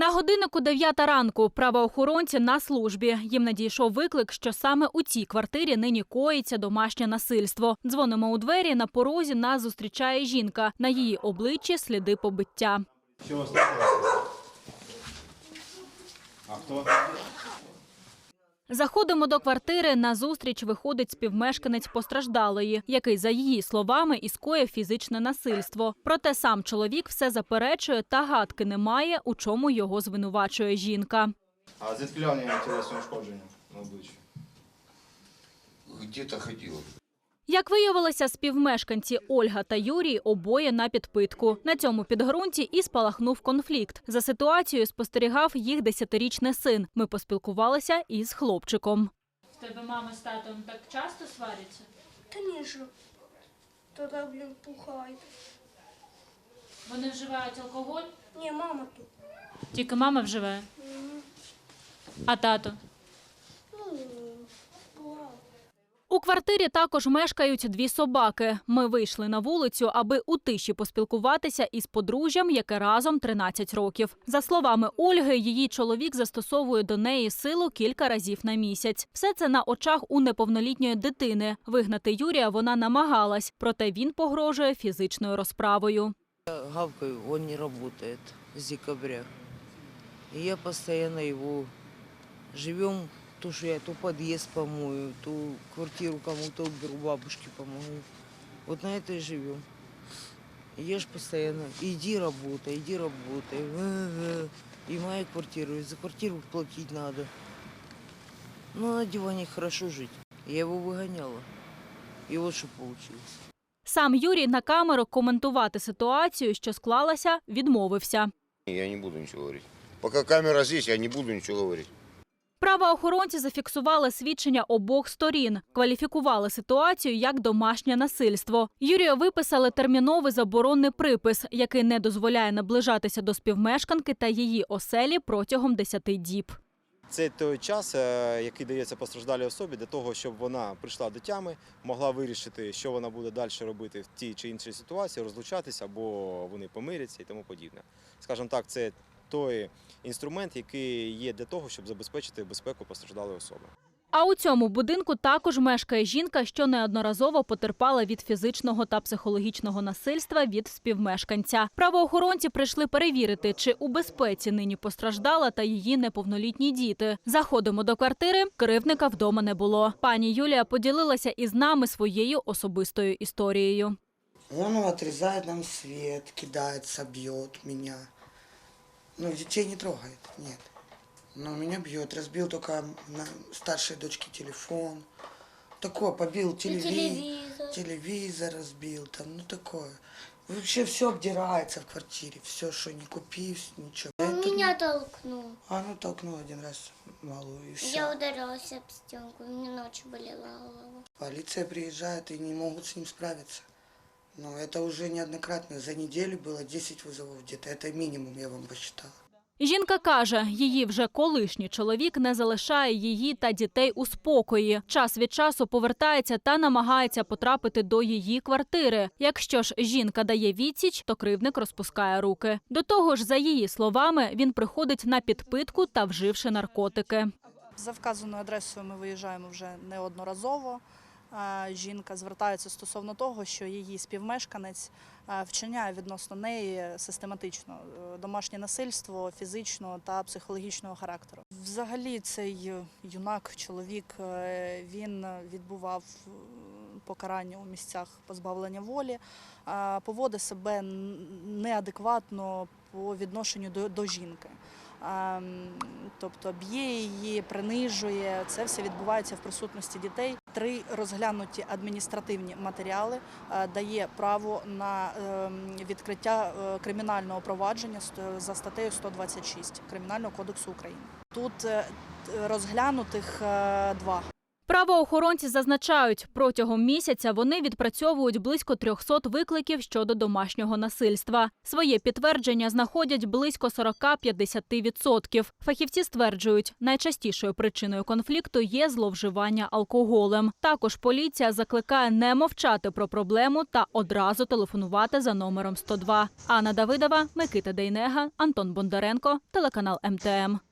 На годиннику 9 ранку правоохоронці на службі. Їм надійшов виклик, що саме у цій квартирі нині коїться домашнє насильство. Дзвонимо у двері. На порозі нас зустрічає жінка. На її обличчі сліди побиття. Чего сталкивался? А кто? Заходимо до квартири. На зустріч виходить співмешканець постраждалої, який, за її словами, і скоїв фізичне насильство. Проте сам чоловік все заперечує та гадки не має, у чому його звинувачує жінка. А звідки тілесне ушкодження на обличчі? Где-то ходил. Як виявилося, співмешканці Ольга та Юрій обоє на підпитку. На цьому підґрунті і спалахнув конфлікт. За ситуацією спостерігав їх десятирічний син. Ми поспілкувалися із хлопчиком. Тебе мама з татом так часто сваряться? Конечно. Тогда, блин, пухает. Вони вживають алкоголь? Не, мама тут. Тільки мама вживає. А тато? У квартирі також мешкають дві собаки. Ми вийшли на вулицю, аби у тиші поспілкуватися із подружжям, яке разом 13 років. За словами Ольги, її чоловік застосовує до неї силу кілька разів на місяць. Все це на очах у неповнолітньої дитини. Вигнати Юрія вона намагалась, проте він погрожує фізичною розправою. Гавкаю, он не работает с декабря. Я постоянно его живем, то, что я то подъезд помою, то квартиру кому-то уберу, бабушке помогу. Вот на это и живем. И я ж постоянно, иди работай, иди работай. Ага. И моя квартира, и за квартиру платить надо. Ну, на диване хорошо жить. Я его выгоняла. И вот что получилось. Сам Юрій на камеру коментувати ситуацію, що склалася, відмовився. Я не буду ничего говорить. Пока камера здесь, я не буду ничего говорить. Правоохоронці зафіксували свідчення обох сторін, кваліфікували ситуацію як домашнє насильство. Юрію виписали терміновий заборонний припис, який не дозволяє наближатися до співмешканки та її оселі протягом 10 діб. Це той час, е, який дається постраждалій особі для того, щоб вона прийшла до тями, могла вирішити, що вона буде далі робити в тій чи іншій ситуації, розлучатися або вони помиряться і тому подібне. Скажімо так, це той інструмент, який є для того, щоб забезпечити безпеку постраждалої особи. А у цьому будинку також мешкає жінка, що неодноразово потерпала від фізичного та психологічного насильства від співмешканця. Правоохоронці прийшли перевірити, чи у безпеці нині постраждала та її неповнолітні діти. Заходимо до квартири. Кривдника вдома не було. Пані Юлія поділилася із нами своєю особистою історією. Он отрезает нам свет, кидается, бьет меня. Ну, детей не трогает, нет. Но меня бьет. Разбил только на старшей дочке телефон. Такое, побил И телевизор. телевизор. Разбил, там, ну такое. Вообще все обдирается в квартире, все, что не купи, ничего. Он Это- меня толкнул. А ну толкнул один раз малую и все. Я ударилась об стенку, у меня ночью болела голова. Полиция приезжает и не могут с ним справиться. Но это уже неоднократно. За неделю было 10 вызовов где-то. Это минимум, я вам посчитал. Жінка каже, її вже колишній чоловік не залишає її та дітей у спокої. Час від часу повертається та намагається потрапити до її квартири. Якщо ж жінка дає відсіч, то кривник розпускає руки. До того ж, за її словами, він приходить на підпитку та вживши наркотики. За вказаною адресою ми виїжджаємо вже неодноразово. Жінка звертається стосовно того, що її співмешканець е, вчиняє відносно неї систематично е, домашнє насильство фізичного та психологічного характеру. Взагалі, цей юнак, чоловік, е, він відбував покарання у місцях позбавлення волі, поводить себе неадекватно по відношенню до, до жінки. Ем, Тобто б'є її, принижує. Це все відбувається в присутності дітей. Три розглянуті адміністративні матеріали е, дає право на ем, відкриття е, кримінального провадження за статтею 126 Кримінального кодексу України. Тут е, розглянутих два. Правоохоронці зазначають, протягом місяця вони відпрацьовують близько 300 викликів щодо домашнього насильства. Своє підтвердження знаходять близько 40-50%. Фахівці стверджують, найчастішою причиною конфлікту є зловживання алкоголем. Також поліція закликає не мовчати про проблему та одразу телефонувати за номером 102. Анна Давидова, Микита Дейнега, Антон Бондаренко, телеканал МТМ.